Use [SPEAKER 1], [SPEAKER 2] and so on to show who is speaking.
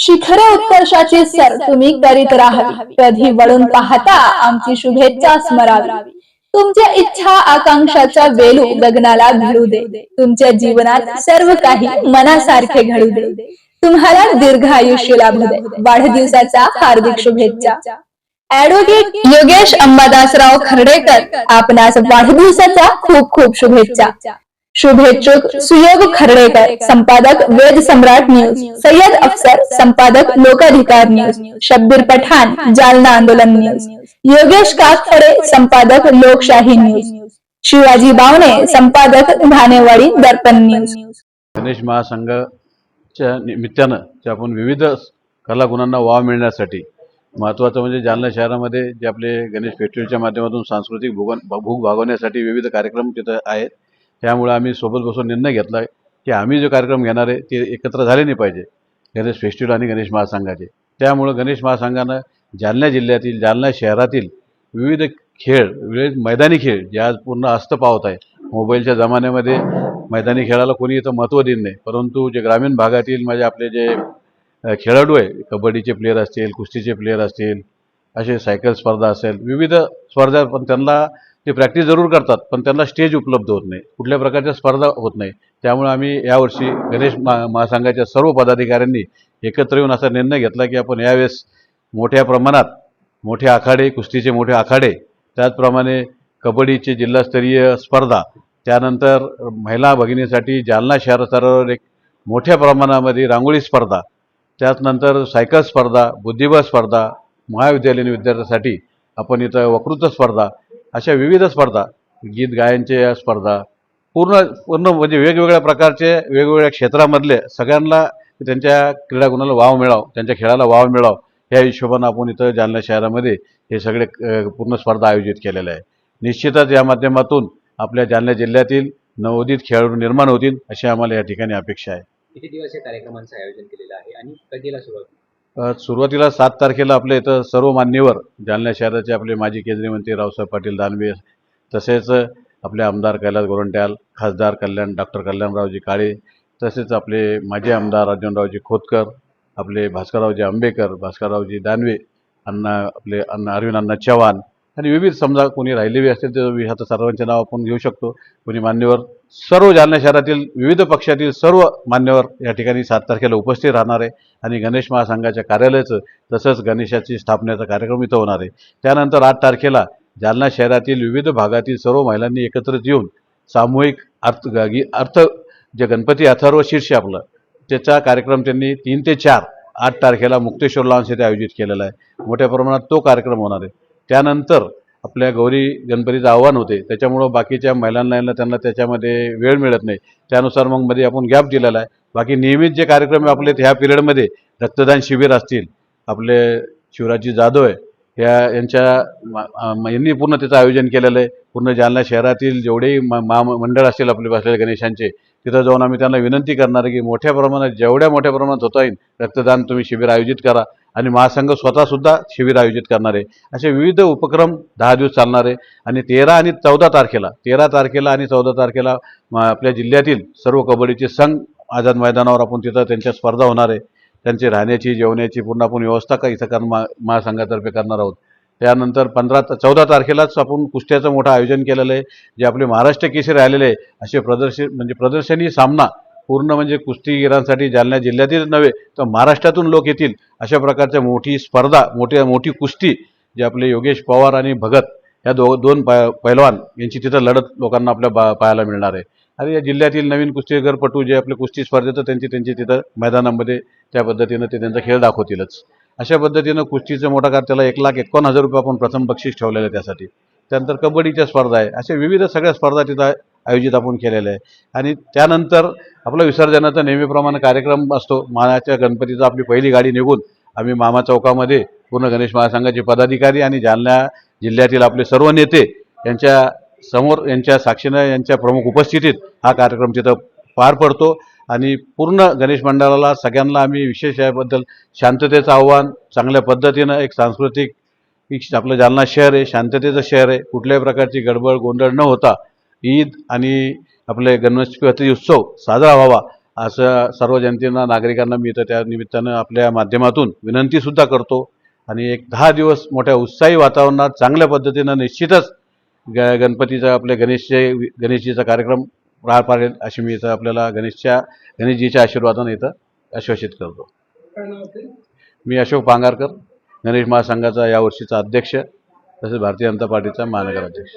[SPEAKER 1] शिखर उत्कर्षाची सर तुम्ही करीत राहावी. कधी वळून पाहता आमची शुभेच्छा स्मरावी. तुमच्या इच्छा आकांक्षाचा वेलू गगनाला भिडू दे. तुमच्या जीवनात सर्व काही मनासारखे घडू दे. तुम्हाला दीर्घ आयुष्य लाभू दे. वाढदिवसाचा हार्दिक शुभेच्छा. ऍडव्होकेट योगेश अंबादासराव खर्डेकर आपणास वाढदिवसाचा खूप खूप शुभेच्छा. शुभेच्छुक सुयोग खर्डेकर संपादक वेद सम्राट न्यूज सय्यद अफसर संपादक लोकाधिकार न्यूज शब्बीर पठाण जालना आंदोलन न्यूज योगेश काकफडे संपादक लोकशाही न्यूज शिवाजी बावणे संपादक धानेवाडी दर्पण न्यूज.
[SPEAKER 2] गणेश महासंघाच्या निमित्तानं जे आपण विविध कलागुणांना वाव मिळण्यासाठी महत्त्वाचं म्हणजे जालना शहरामध्ये जे आपले गणेश फेस्टिवलच्या माध्यमातून सांस्कृतिक भूगन भूक भागवण्यासाठी विविध कार्यक्रम तिथं आहेत. त्यामुळे आम्ही सोबत बसून निर्णय घेतला आहे की आम्ही जो कार्यक्रम घेणार आहे ते एकत्र झाले नाही पाहिजे. गणेश फेस्टिवल आणि गणेश महासंघाचे. त्यामुळं गणेश महासंघानं जालना जिल्ह्यातील जालना शहरातील विविध खेळ विविध मैदानी खेळ जे आज पूर्ण अस्त पावत आहे मोबाईलच्या जमान्यामध्ये मैदानी खेळाला कोणी इथं महत्त्व देत नाही. परंतु जे ग्रामीण भागातील म्हणजे आपले जे खेळाडू आहे कबड्डीचे प्लेयर असतील कुस्तीचे प्लेयर असतील असे सायकल स्पर्धा असेल विविध स्पर्धा पण त्यांना ते प्रॅक्टिस जरूर करतात पण त्यांना स्टेज उपलब्ध होत नाही. कुठल्या प्रकारच्या स्पर्धा होत नाही. त्यामुळे आम्ही यावर्षी गणेश महा महासंघाच्या सर्व पदाधिकाऱ्यांनी एकत्र येऊन असा निर्णय घेतला की आपण यावेळेस मोठ्या प्रमाणात मोठे आखाडे कुस्तीचे मोठे आखाडे त्याचप्रमाणे कबड्डीचे जिल्हास्तरीय स्पर्धा त्यानंतर महिला भगिनीसाठी जालना शहर स्तरावर एक मोठ्या प्रमाणामध्ये रांगोळी स्पर्धा त्याचनंतर सायकल स्पर्धा बुद्धिबळ स्पर्धा महाविद्यालयीन विद्यार्थ्यांसाठी आपण इथं वक्तृत्व स्पर्धा अशा विविध स्पर्धा गीत गायनचे स्पर्धा पूर्ण पूर्ण म्हणजे वेगवेगळ्या प्रकारचे वेगवेगळ्या क्षेत्रामधले सगळ्यांना त्यांच्या क्रीडा गुणाला वाव मिळावं त्यांच्या खेळाला वाव मिळावं या हिशोबानं आपण इथं जालना शहरामध्ये हे सगळे पूर्ण स्पर्धा आयोजित केलेल्या आहे निश्चितच या माध्यमातून आपल्या जालना जिल्ह्यातील नवोदित खेळाडू निर्माण होतील अशी आम्हाला या ठिकाणी अपेक्षा आहे.
[SPEAKER 3] किती दिवस या कार्यक्रमांचं आयोजन केलेलं आहे आणि कधीला सुरुवात
[SPEAKER 2] सुरुवातीला सात तारखेला आपल्या इथं सर्व मान्यवर जालना शहराचे आपले माजी केंद्रीय मंत्री रावसाहेब पाटील दानवे तसेच आपले आमदार कैलास गोरंट्याल खासदार कल्याण डॉक्टर कल्याणरावजी काळे तसेच आपले माजी आमदार अर्जुनरावजी खोतकर आपले भास्कररावजी आंबेकर भास्कररावजी दानवे अण्णा आपले अण्णा अरविंद अण्णा चव्हाण आणि विविध समजा कोणी राहिलेली असतील तर आता सर्वांचे नाव आपण घेऊ शकतो. कोणी मान्यवर सर्व जालना शहरातील विविध पक्षातील सर्व मान्यवर या ठिकाणी सात तारखेला उपस्थित राहणार आहे. आणि गणेश महासंघाच्या कार्यालयाचं तसंच गणेशाची स्थापनेचा कार्यक्रम इथं होणार आहे. त्यानंतर आठ तारखेला जालना शहरातील विविध भागातील सर्व महिलांनी एकत्रित येऊन सामूहिक अर्थ अर्थ जे गणपती अथर्व शीर्ष आपलं त्याचा कार्यक्रम त्यांनी तीन ते चार आठ तारखेला मुक्तेश्वर लॉन्स येथे आयोजित केलेला आहे. मोठ्या प्रमाणात तो कार्यक्रम होणार आहे. त्यानंतर आपल्या गौरी गणपतीचं आव्हान होते. त्याच्यामुळं बाकीच्या महिलांना त्यांना त्याच्यामध्ये वेळ मिळत नाही. त्यानुसार मग मध्ये आपण गॅप दिलेला आहे. बाकी नियमित जे कार्यक्रम आपले ह्या पिरियडमध्ये रक्तदान शिबिर असतील. आपले शिवराजी जाधव आहे. या यांच्या यांनी पूर्ण त्याचं आयोजन केलेलं आहे. पूर्ण जालना शहरातील जेवढेही महामंडळ असतील आपले बसलेले गणेशांचे तिथं जाऊन आम्ही त्यांना विनंती करणार आहे की मोठ्या प्रमाणात जेवढ्या मोठ्या प्रमाणात होता येईल रक्तदान तुम्ही शिबिर आयोजित करा. आणि महासंघ स्वतःसुद्धा शिबिर आयोजित करणार आहे. असे विविध उपक्रम दहा दिवस चालणार आहे. आणि तेरा आणि चौदा तारखेला तेरा तारखेला आणि चौदा तारखेला म, आपल्या जिल्ह्यातील सर्व कबड्डीचे संघ आझाद मैदानावर आपण तिथं त्यांच्या स्पर्धा होणार आहे. त्यांची राहण्याची जेवण्याची पूर्ण आपण व्यवस्था का इथं कर मा महासंघातर्फे करणार आहोत. त्यानंतर पंधरा चौदा तारखेलाच आपण कुस्त्याचं मोठं आयोजन केलेलं आहे. जे आपले महाराष्ट्र केसरी राहिलेले आहे असे प्रदर्शन म्हणजे प्रदर्शनी सामना पूर्ण म्हणजे कुस्तीगिरांसाठी जालना जिल्ह्यातील नव्हे तर महाराष्ट्रातून लोक येतील अशा प्रकारच्या मोठी स्पर्धा मोठ्या मोठी कुस्ती जे आपले योगेश पवार आणि भगत या दो दोन पै पैलवान यांची तिथं लढत लोकांना आपल्या बा पाहायला मिळणार आहे. आणि या जिल्ह्यातील नवीन कुस्तीगरपटू जे आपले कुस्ती स्पर्धेत त्यांची त्यांची तिथं मैदानामध्ये त्या पद्धतीनं ते त्यांचा खेळ दाखवतीलच. अशा पद्धतीनं कुस्तीचं मोठा कार त्याला एक लाख एकावन्न हजार रुपये आपण प्रथम बक्षीस ठेवलेलं आहे त्यासाठी. त्यानंतर कबड्डीच्या स्पर्धा आहे. अशा विविध सगळ्या स्पर्धा तिथं आयोजित आपण केलेल्या आहे आणि त्यानंतर आपला विसर्जनाचा नेहमीप्रमाणे कार्यक्रम असतो. मानाच्या गणपतीचा आपली पहिली गाडी निघून आम्ही मामा चौकामध्ये पूर्ण गणेश महासंघाचे पदाधिकारी आणि जालना जिल्ह्यातील आपले सर्व नेते यांच्या समोर यांच्या साक्षीनं यांच्या प्रमुख उपस्थितीत हा कार्यक्रम तिथं पार पडतो. आणि पूर्ण गणेश मंडळाला सगळ्यांना आम्ही विशेष याबद्दल शांततेचं आव्हान चांगल्या पद्धतीनं एक सांस्कृतिक आपलं जालना शहर आहे शांततेचं शहर आहे. कुठल्याही प्रकारची गडबड गोंधळ न होता ईद आणि आपले गणपती उत्सव साजरा व्हावा असं सर्व जनतेना नागरिकांना मी तर त्या निमित्तानं आपल्या माध्यमातून विनंतीसुद्धा करतो. आणि एक दहा दिवस मोठ्या उत्साही वातावरणात चांगल्या पद्धतीनं निश्चितच ग गणपतीचा आपल्या गणेशचे गणेशजीचा कार्यक्रम पार पाडेल अशी मी इथं आपल्याला गणेशच्या गणेशजीच्या आशीर्वादानं इथं आश्वासित करतो. मी अशोक पांगारकर. गणेश महासंघाचा यावर्षीचा अध्यक्ष तसेच भारतीय जनता पार्टीचा महानगर अध्यक्ष